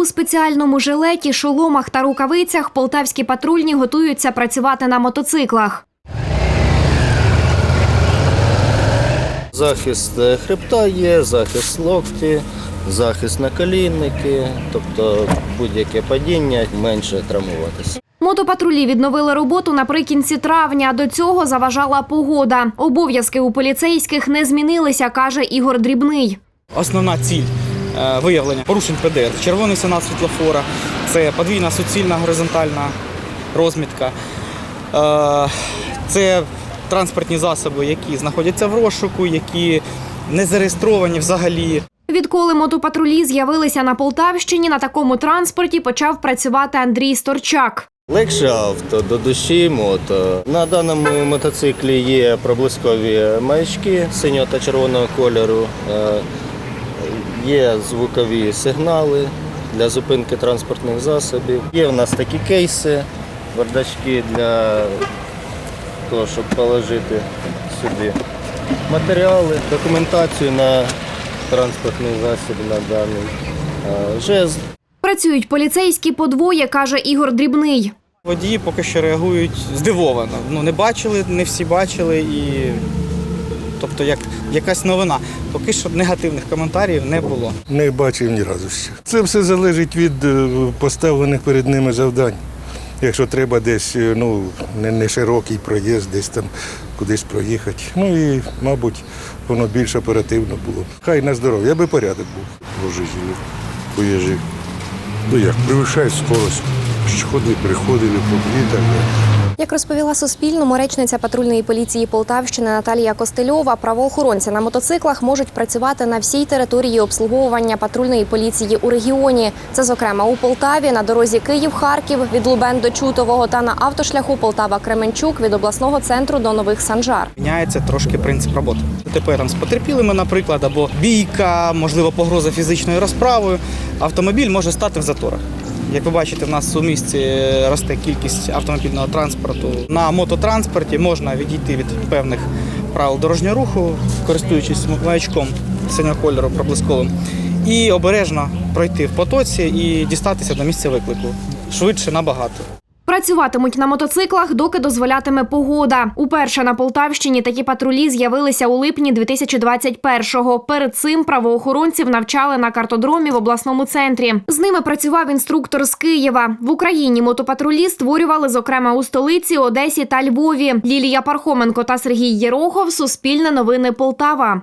У спеціальному жилеті, шоломах та рукавицях полтавські патрульні готуються працювати на мотоциклах. Захист е, хребта є, захист локті, захист наколінники, тобто будь-яке падіння менше травмуватися. Мотопатрулі відновили роботу наприкінці травня. До цього заважала погода. Обов'язки у поліцейських не змінилися, каже Ігор Дрібний. Основна ціль виявлення порушень ПДР, червоний сигнал світлофора, це подвійна суцільна горизонтальна розмітка. Е, Це транспортні засоби, які знаходяться в розшуку, які не зареєстровані взагалі. Відколи мотопатрулі з'явилися на Полтавщині, на такому транспорті почав працювати Андрій Сторчак. Легше авто до душі мото. На даному мотоциклі є проблискові маячки синього та червоного кольору, е, є звукові сигнали для зупинки транспортних засобів. Є в нас такі кейси, бардачки для того, щоб положити сюди матеріали, документацію на транспортний засіб на даний жезл. Працюють поліцейські подвоє, каже Ігор Дрібний. Водії поки що реагують здивовано. Ну не бачили, не всі бачили і. Тобто, як якась новина. Поки що негативних коментарів не було. Не бачив ні разу ще. Це все залежить від е, поставлених перед ними завдань. Якщо треба десь е, ну, не, не широкий проїзд, десь там кудись проїхати. Ну і, мабуть, воно більш оперативно було. Хай на здоров'я, аби порядок був. Положительно. Поїжджі. Ну як, превышають скорость. Пішоходи приходили, так. Як розповіла Суспільному речниця патрульної поліції Полтавщини Наталія Костельова, правоохоронці на мотоциклах можуть працювати на всій території обслуговування патрульної поліції у регіоні. Це, зокрема, у Полтаві на дорозі Київ-Харків від Лубен до Чутового та на автошляху Полтава-Кременчук від обласного центру до Нових Санжар. Міняється трошки принцип роботи. ТП там з потерпілими, наприклад, або бійка, можливо, погроза фізичною розправою. Автомобіль може стати в заторах. Як ви бачите, в нас у місті росте кількість автомобільного транспорту. На мототранспорті можна відійти від певних правил дорожнього руху, користуючись маячком синього кольору проблисковим, і обережно пройти в потоці і дістатися до місця виклику. Швидше набагато. Працюватимуть на мотоциклах, доки дозволятиме погода. Уперше на Полтавщині такі патрулі з'явилися у липні 2021-го. Перед цим правоохоронців навчали на картодромі в обласному центрі. З ними працював інструктор з Києва. В Україні мотопатрулі створювали, зокрема, у столиці, Одесі та Львові. Лілія Пархоменко та Сергій Єрохов. Суспільне новини Полтава.